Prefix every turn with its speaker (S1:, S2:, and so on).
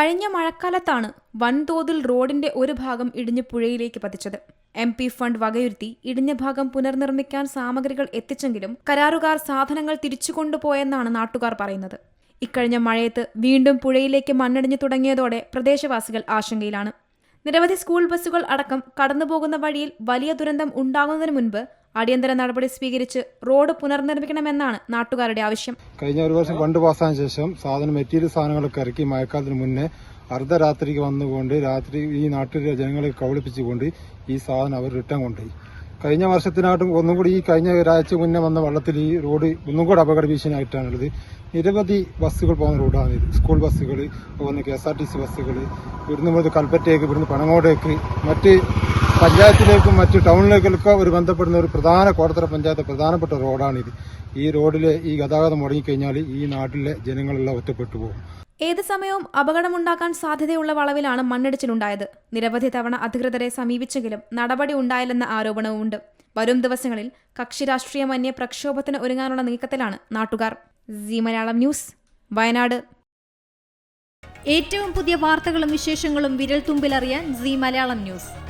S1: കഴിഞ്ഞ മഴക്കാലത്താണ് വൻതോതിൽ റോഡിന്റെ ഒരു ഭാഗം ഇടിഞ്ഞ് പുഴയിലേക്ക് പതിച്ചത്. എം പി ഫണ്ട് വകയിരുത്തി ഇടിഞ്ഞ ഭാഗം പുനർനിർമ്മിക്കാൻ സാമഗ്രികൾ എത്തിച്ചെങ്കിലും കരാറുകാർ സാധനങ്ങൾ തിരിച്ചുകൊണ്ടുപോയെന്നാണ് നാട്ടുകാർ പറയുന്നത്. ഇക്കഴിഞ്ഞ മഴയത്ത് വീണ്ടും പുഴയിലേക്ക് മണ്ണിടിഞ്ഞു തുടങ്ങിയതോടെ പ്രദേശവാസികൾ ആശങ്കയിലാണ്. നിരവധി സ്കൂൾ ബസ്സുകൾ അടക്കം കടന്നുപോകുന്ന വഴിയിൽ വലിയ ദുരന്തം ഉണ്ടാകുന്നതിന് മുൻപ് അടിയന്തര നടപടി സ്വീകരിച്ച് റോഡ് പുനർനിർമ്മിക്കണമെന്നാണ് നാട്ടുകാരുടെ ആവശ്യം.
S2: കഴിഞ്ഞ ഒരു വർഷം ഫണ്ട് പാസ്സായ ശേഷം സാധനം മെറ്റീരിയൽ സാധനങ്ങളൊക്കെ ഇറക്കി മഴക്കാലത്തിന് മുന്നേ അർദ്ധരാത്രിക്ക് വന്നുകൊണ്ട് രാത്രി ഈ നാട്ടിലെ ജനങ്ങളെ കബളിപ്പിച്ചുകൊണ്ട് ഈ സാധനം അവർ റിട്ടേൺ കൊണ്ടുപോയി. കഴിഞ്ഞ വർഷത്തിനായിട്ടും ഒന്നും കൂടി ഈ കഴിഞ്ഞ ഒരാഴ്ച മുന്നേ വന്ന വെള്ളത്തിൽ ഈ റോഡ് ഒന്നും കൂടി അപകട ഭീഷണിയായിട്ടാണുള്ളത്. നിരവധി ബസ്സുകൾ പോകുന്ന റോഡാണ് ഇത്. സ്കൂൾ ബസ്സുകൾ പോകുന്ന K S R T C ബസ്സുകൾ ഇവിടുന്ന് കൽപ്പറ്റയ്ക്ക് ഇവിടുന്ന് പനങ്ങോടേക്ക് മറ്റ് പഞ്ചായത്തിലേക്കും മറ്റ് ടൗണിലേക്കൊക്കെ ഒരു ബന്ധപ്പെടുന്ന ഒരു പ്രധാന കോടത്തറ പഞ്ചായത്ത് പ്രധാനപ്പെട്ട റോഡാണിത്. ഈ റോഡിലെ ഈ ഗതാഗതം മുടങ്ങിക്കഴിഞ്ഞാൽ ഈ നാട്ടിലെ ജനങ്ങളെല്ലാം ഒറ്റപ്പെട്ടു പോകും.
S1: ഏത് സമയവും അപകടമുണ്ടാക്കാൻ സാധ്യതയുള്ള വളവിലാണ് മണ്ണിടിച്ചിലുണ്ടായത്. നിരവധി തവണ അധികൃതരെ സമീപിച്ചെങ്കിലും നടപടി ഉണ്ടായില്ലെന്ന ആരോപണവുമുണ്ട്. വരും ദിവസങ്ങളിൽ കക്ഷി രാഷ്ട്രീയമന്യ പ്രക്ഷോഭത്തിന് ഒരുങ്ങാനുള്ള നീക്കത്തിലാണ് നാട്ടുകാർ. സി മലയാളം ന്യൂസ് വയനാട്.
S3: ഏറ്റവും പുതിയ വാർത്തകളും വിശേഷങ്ങളും വിരൽ തുമ്പിലറിയാൻ സി മലയാളം ന്യൂസ്.